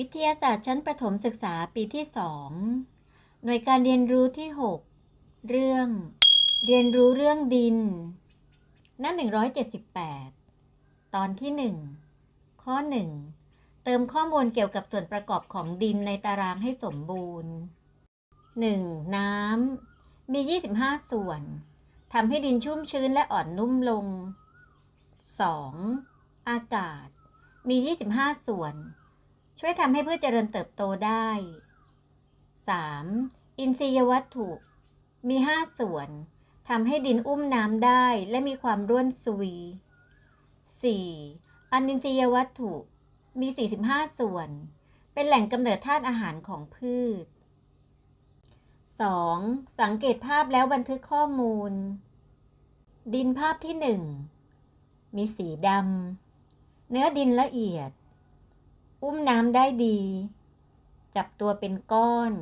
วิทยาศาสตร์ชั้นประถมศึกษาปีที่ 2 หน่วยการเรียนรู้ที่ 6 เรื่อง เรียนรู้เรื่องดิน หน้า 178 ตอนที่ 1 ข้อ 1 เติมข้อมูลเกี่ยวกับส่วนประกอบของดินในตารางให้สมบูรณ์ 1. น้ำ มี 25 ส่วนทำให้ดินชุ่มชื้นและอ่อนนุ่มลง 2. อากาศ มี 25 ส่วน ช่วยทำให้พืชเจริญเติบโตได้ 3. อินทรียวัตถุมี 5 ส่วนทำให้ดินอุ้มน้ำได้และมีความร่วนซุย 4. อนินทรียวัตถุมี 45 ส่วน เป็นแหล่งกำเนิดธาตุอาหารของพืช 2. สังเกตภาพแล้วบันทึกข้อมูล ดินภาพที่ 1 มีสีดำ เนื้อดินละเอียด อุ้มน้ำได้ดี จับตัวเป็นก้อน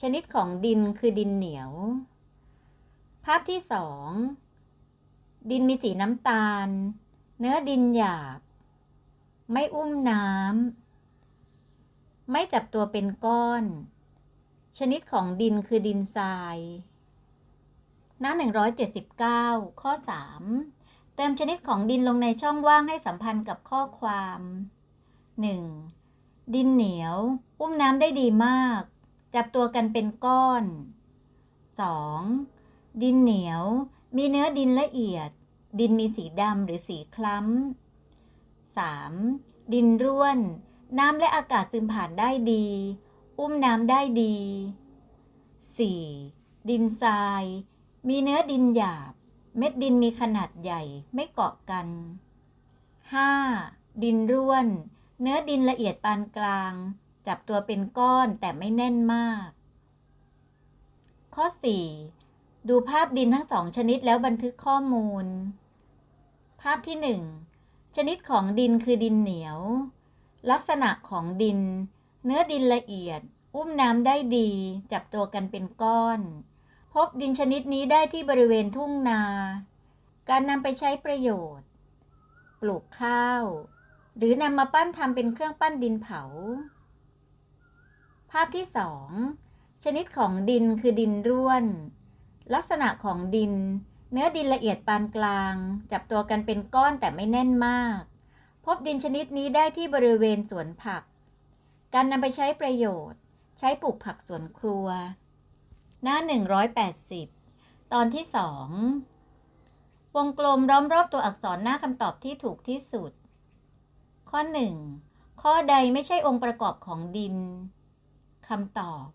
ชนิดของดินคือดินเหนียว ภาพที่สองดินมีสีน้ำตาล เนื้อดินหยาบ ไม่อุ้มน้ำ ไม่จับตัวเป็นก้อน ชนิดของดินคือดินทราย หน้า 179 ข้อ 3 เติมชนิดของดินลงในช่องว่างให้สัมพันธ์กับข้อความ 1. ดินเหนียว อุ้มน้ำได้ดีมาก จับตัวกันเป็นก้อน 2. ดินเหนียว มีเนื้อดินละเอียด ดินมีสีดำหรือสีคล้ำ 3. ดินร่วน น้ำและอากาศซึมผ่านได้ดี อุ้มน้ำได้ดี 4. ดินทราย มีเนื้อดินหยาบ เม็ดดินมีขนาดใหญ่ไม่เกาะกัน 5. ดินร่วน เนื้อดินละเอียดปานกลาง จับตัวเป็นก้อนแต่ไม่แน่นมาก ข้อ 4. ดูภาพดินทั้งสองชนิดแล้วบันทึกข้อมูล ภาพที่ 1 ชนิดของดินคือดินเหนียว ลักษณะของดิน เนื้อดินละเอียด อุ้มน้ำได้ดี จับตัวกันเป็นก้อน พบดินชนิดนี้ได้ที่บริเวณทุ่งนา การนำไปใช้ประโยชน์ ปลูกข้าว หรือนำมาปั้นทำเป็นเครื่องปั้นดินเผา ภาพที่สองชนิดของดินคือดินร่วน ลักษณะของดิน เนื้อดินละเอียดปานกลาง จับตัวกันเป็นก้อนแต่ไม่แน่นมาก พบดินชนิดนี้ได้ที่บริเวณสวนผัก การนำไปใช้ประโยชน์ ใช้ปลูกผักสวนครัว หน้า 180 ตอนที่สองวงกลมล้อมรอบตัวอักษรหน้าคำตอบที่ถูกที่สุด ข้อ 1 ข้อใดไม่ใช่องค์ประกอบของดินคำตอบ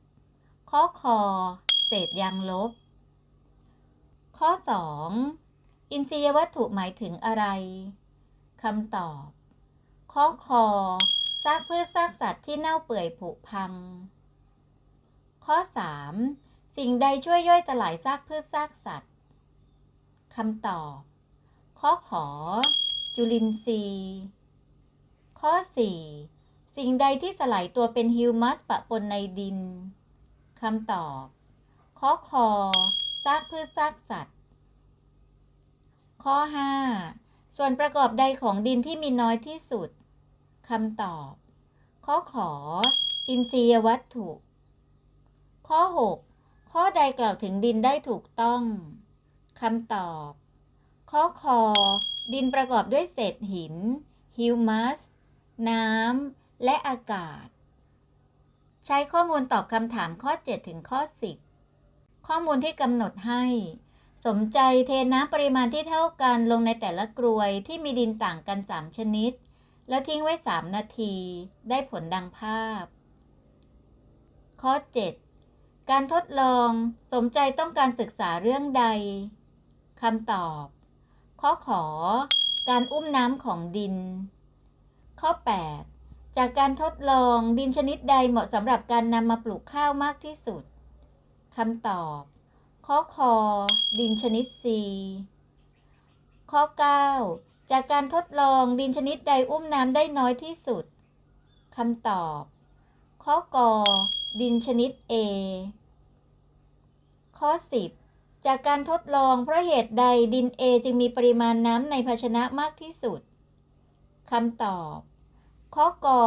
ข้อคอเศษยางลบ ข้อ 2 อินทรียวัตถุหมายถึงอะไรคำตอบ ข้อคอซากพืชซากสัตว์ที่เน่าเปื่อยผุพัง ข้อ 3 สิ่งใดช่วยย่อยสลายซากพืชซากสัตว์คำตอบ ข้อขอ จุลินทรีย์ ข้อ 4 สิ่งใดที่สลายตัวเป็นฮิวมัสปะปนในดินคำตอบข้อคอซากพืชซากสัตว์ ข้อ 5 ส่วนประกอบใดของดินที่มีน้อยที่สุดคำตอบ ข้อขอ อินทรียวัตถุ ข้อ 6 ข้อใดกล่าวถึงดินได้ถูกต้องคำตอบ ข้อคอ ดินประกอบด้วยเศษหินฮิวมัส น้ำ และอากาศ ใช้ข้อมูลตอบคำถามข้อ 7 ถึงข้อ 10 ข้อมูลที่กำหนดให้ สมใจเทน้ำปริมาณที่เท่ากันลงในแต่ละกรวยที่มีดินต่างกัน 3 ชนิด แล้วทิ้งไว้ 3 นาที ได้ผลดังภาพ ข้อ 7 การทดลอง สมใจต้องการศึกษาเรื่องใดคำตอบ ข้อขอ การอุ้มน้ำของดิน ข้อ 8 จากการทดลองดินชนิดใดเหมาะสำหรับการนำมาปลูกข้าวมากที่สุดคำตอบข้อคอดินชนิด C ข้อ 9 จากการทดลองดินชนิดใดอุ้มน้ำได้น้อยที่สุดคำตอบ ข้อกอดินชนิด A ข้อ 10 จากการทดลองเพราะเหตุใดดิน A จึงมีปริมาณน้ำในภาชนะมากที่สุด คำตอบข้อกอ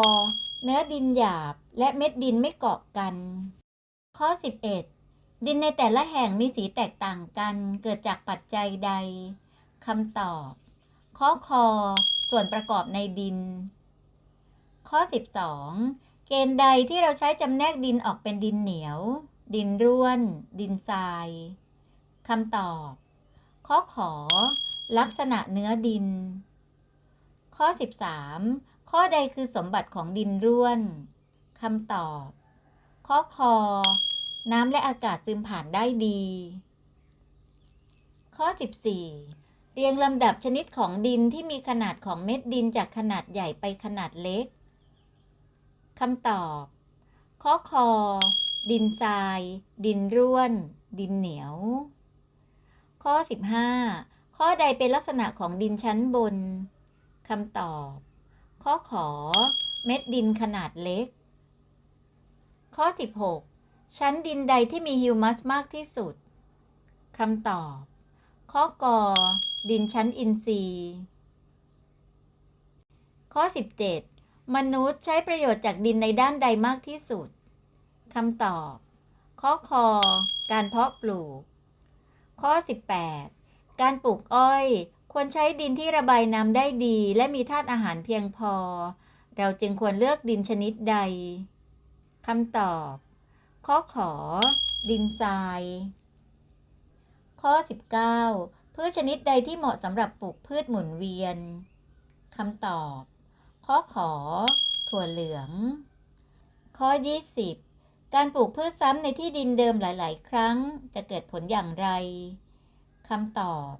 เนื้อดินหยาบและเม็ดดินไม่เกาะกัน ข้อ 11 ดินในแต่ละแห่งมีสีแตกต่างกันเกิดจากปัจจัยใดคำตอบข้อคอส่วนประกอบในดิน ข้อ 12 เกณฑ์ใดที่เราใช้จำแนกดินออกเป็นดินเหนียว ดินร่วน ดินทรายคำตอบข้อขอ ลักษณะเนื้อดิน ข้อ 13 ข้อใดคือสมบัติของดินร่วนคำตอบ ข้อคอ น้ำและอากาศซึมผ่านได้ดี ข้อ 14 เรียงลำดับชนิดของดินที่มีขนาดของเม็ดดินจากขนาดใหญ่ไปขนาดเล็กคำตอบ ข้อคอ ดินทราย ดินร่วน ดินเหนียว ข้อ 15 ข้อใดเป็นลักษณะของดินชั้นบน คำตอบ ข้อขอ เม็ดดินขนาดเล็ก ข้อ 16 ชั้นดินใดที่มีฮิวมัสมากที่สุดคำตอบ ข้อกอดินชั้นอินทรีย์ ข้อ 17 มนุษย์ใช้ประโยชน์จากดินในด้านใดมากที่สุดคำตอบ ข้อคอการเพาะปลูก ข้อ 18 การปลูกอ้อย ควรใช้ดินที่ระบายน้ำได้ดี และมีธาตุอาหารเพียงพอ เราจึงควรเลือกดินชนิดใดคำตอบข้อขอ ดินทราย ข้อ 19 พืชชนิดใดที่เหมาะสำหรับปลูกพืชหมุนเวียนคำตอบ ข้อขอ ถั่วเหลือง ข้อ 20 การปลูกพืชซ้ำในที่ดินเดิมหลาย ๆ ครั้ง จะเกิดผลอย่างไรคำตอบ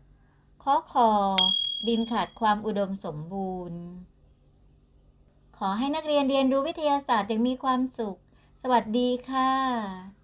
ข้อคอ ดินขาดความอุดมสมบูรณ์ ขอให้นักเรียนเรียนรู้วิทยาศาสตร์อย่างมีความสุข สวัสดีค่ะ